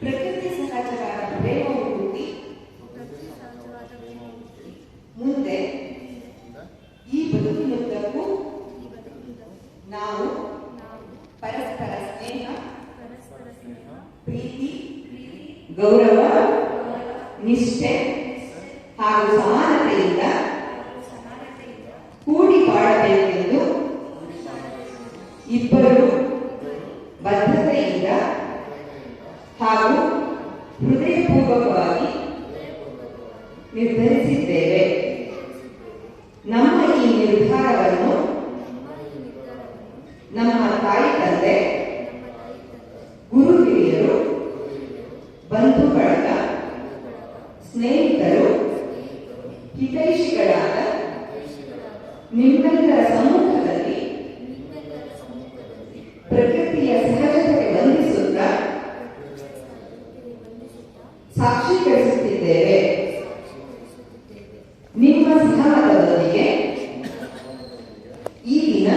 ಪ್ರಕೃತಿ ಸಹಜವಾದ ಪ್ರೇಮ ವಿಭೂತಿ ಮುಂದೆ ಈ ಬದುಕಿನುದ್ದಕ್ಕೂ ನಾವು ಪರಸ್ಪರ ಸ್ನೇಹ, ಪ್ರೀತಿ, ಗೌರವ, ನಿಷ್ಠೆ ಹಾಗೂ ಸಮಾನತೆಯಿಂದ ಕೂಡಿ ಬಾಳಬೇಕೆಂದು ಇಬ್ಬರು ಬದ್ಧತೆಯಿಂದ ಹಾಗೂ ಹೃದಯಪೂರ್ವಕವಾಗಿ ನಿರ್ಧರಿಸಿದ್ದೇವೆ. ನಮ್ಮ ಈ ನಿರ್ಧಾರವನ್ನು ನಮ್ಮ ತಾಯಿ ತಂದೆ ಗುರು ಹಿರಿಯರು ಬಂಧು ಬಳಗ ಸ್ನೇಹಿತರು, ಹಿತೈಷಿಗಳಾದ ನಿಮ್ಮೆಲ್ಲರ ಸಮ್ಮುಖದಲ್ಲಿ ಪ್ರಕೃತಿಯ ಸಾಕ್ಷೀಕರಿಸುತ್ತಿದ್ದೇವೆ. ನಿಮ್ಮ ಸಹಮತದೊಂದಿಗೆ ಈ ದಿನ